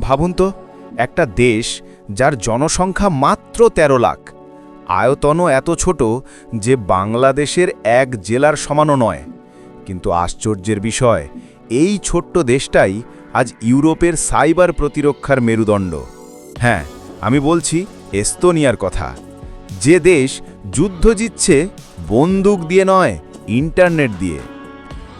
ভাবুন তো, একটা দেশ যার জনসংখ্যা মাত্র ১৩ লাখ, আয়তনও এত ছোট যে বাংলাদেশের এক জেলার সমানও নয়। কিন্তু আশ্চর্যের বিষয়, এই ছোট্ট দেশটাই আজ ইউরোপের সাইবার প্রতিরক্ষার মেরুদণ্ড। হ্যাঁ আমি বলছি এস্তোনিয়ার কথা। যে দেশ যুদ্ধ জিতছে বন্দুক দিয়ে নয়, ইন্টারনেট দিয়ে।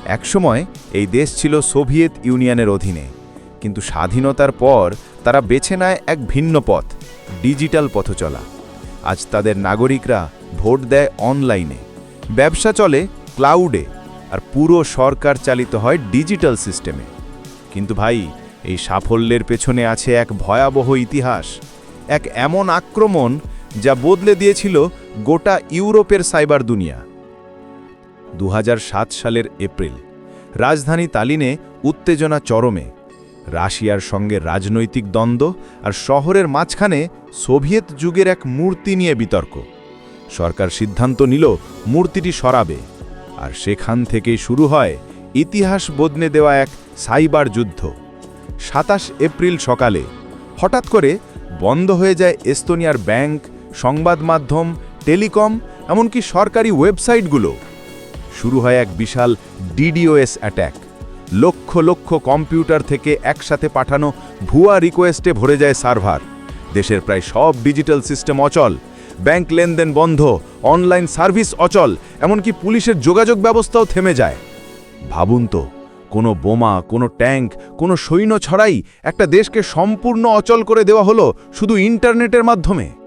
একসময় এই দেশ ছিল সোভিয়েত ইউনিয়নের অধীনে। কিন্তু স্বাধীনতার পর তারা বেছে নেয় এক ভিন্ন পথ, ডিজিটাল পথ চলা। আজ তাদের নাগরিকরা ভোট দেয় অনলাইনে। ব্যবসা চলে ক্লাউডে আর পুরো সরকার চালিত হয় ডিজিটাল সিস্টেমে। কিন্তু ভাই, এই সাফল্যের পেছনে আছে এক ভয়াবহ ইতিহাস। এক এমন আক্রমণ যা বদলে দিয়েছিল গোটা ইউরোপের সাইবার দুনিয়া। দু হাজার সাত সালের এপ্রিল, রাজধানী তালিনে উত্তেজনা চরমে। রাশিয়ার সঙ্গে রাজনৈতিক দ্বন্দ্ব আর শহরের মাঝখানে সোভিয়েত যুগের এক মূর্তি নিয়ে বিতর্ক। সরকার সিদ্ধান্ত নিল, মূর্তিটি সরাবে। আর সেখান থেকেই শুরু হয় ইতিহাস বদলে দেওয়া এক সাইবার যুদ্ধ। সাতাশ এপ্রিল সকালে হঠাৎ করে বন্ধ হয়ে যায় এস্তোনিয়ার ব্যাংক, সংবাদ মাধ্যম, টেলিকম, এমনকি সরকারি ওয়েবসাইটগুলো। শুরু হয় এক বিশাল ডিডিওএস অ্যাট্যাক। লক্ষ লক্ষ কম্পিউটার থেকে একসাথে পাঠানো ভুয়া রিকোয়েস্টে ভরে যায় সার্ভার। দেশের প্রায় সব ডিজিটাল সিস্টেম অচল। ব্যাংক লেনদেন বন্ধ, অনলাইন সার্ভিস অচল, এমনকি পুলিশের যোগাযোগ ব্যবস্থাও থেমে যায়। ভাবুন তো, কোনো বোমা, কোনো ট্যাঙ্ক, কোনো সৈন্য ছড়াই একটা দেশকে সম্পূর্ণ অচল করে দেওয়া হলো শুধু ইন্টারনেটের মাধ্যমে।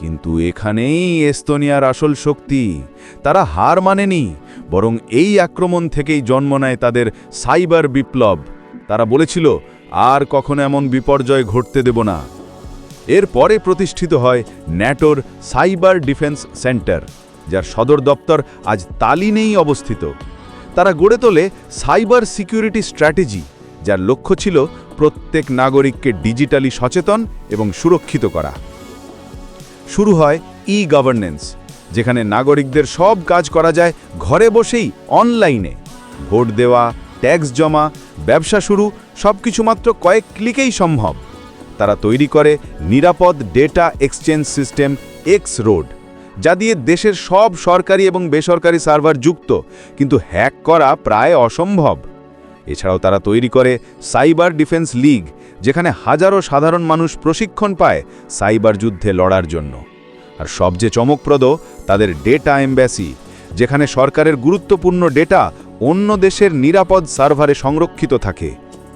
কিন্তু এখানেই এস্তোনিয়ার আসল শক্তি। তারা হার মানেনি, বরং এই আক্রমণ থেকেই জন্ম নেয় তাদের সাইবার বিপ্লব। তারা বলেছিল, আর কখনো এমন বিপর্যয় ঘটতে দেব না। এরপরে প্রতিষ্ঠিত হয় ন্যাটোর সাইবার ডিফেন্স সেন্টার, যার সদর দপ্তর আজ তালিনেই অবস্থিত। তারা গড়ে তোলে সাইবার সিকিউরিটি স্ট্র্যাটেজি, যার লক্ষ্য ছিল প্রত্যেক নাগরিককে ডিজিটালি সচেতন এবং সুরক্ষিত করা। শুরু হয় ই গভর্নেন্স যেখানে নাগরিকদের সব কাজ করা যায় ঘরে বসেই অনলাইনে ভোট দেওয়া ট্যাক্স জমা, ব্যবসা শুরু সব কিছু মাত্র কয়েক ক্লিকেই সম্ভব। তারা তৈরি করে নিরাপদ data exchange system X road যা দিয়ে দেশের সব সরকারি এবং বেসরকারি সার্ভার যুক্ত, কিন্তু হ্যাক করা প্রায় অসম্ভব। এছাড়াও তারা তৈরি করে সাইবার ডিফেন্স লিগ, যেখানে হাজারো সাধারণ মানুষ প্রশিক্ষণ পায় সাইবার যুদ্ধে লড়ার জন্য। আর সবচেয়ে চমকপ্রদ, তাদের ডেটা এম্বাসি, যেখানে সরকারের গুরুত্বপূর্ণ ডেটা অন্য দেশের নিরাপদ সার্ভারে সংরক্ষিত থাকে।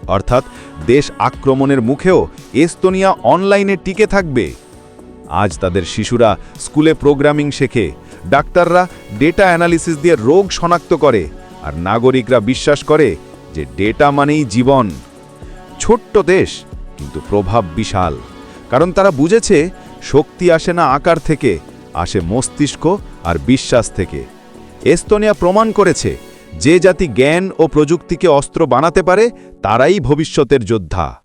অর্থাৎ, দেশ আক্রমণের মুখেও এস্তোনিয়া অনলাইনে টিকে থাকবে। আজ তাদের শিশুরা স্কুলে প্রোগ্রামিং শেখে, ডাক্তাররা ডেটা অ্যানালিসিস দিয়ে রোগ শনাক্ত করে, আর নাগরিকরা বিশ্বাস করে যে ডেটা মানেই জীবন। ছোট্ট দেশ, কিন্তু প্রভাব বিশাল। কারণ তারা বুঝেছে, শক্তি আসে না আকার থেকে, আসে মস্তিষ্ক আর বিশ্বাস থেকে। এস্তোনিয়া প্রমাণ করেছে, যে জাতি জ্ঞান ও প্রযুক্তিকে অস্ত্র বানাতে পারে, তারাই ভবিষ্যতের যোদ্ধা।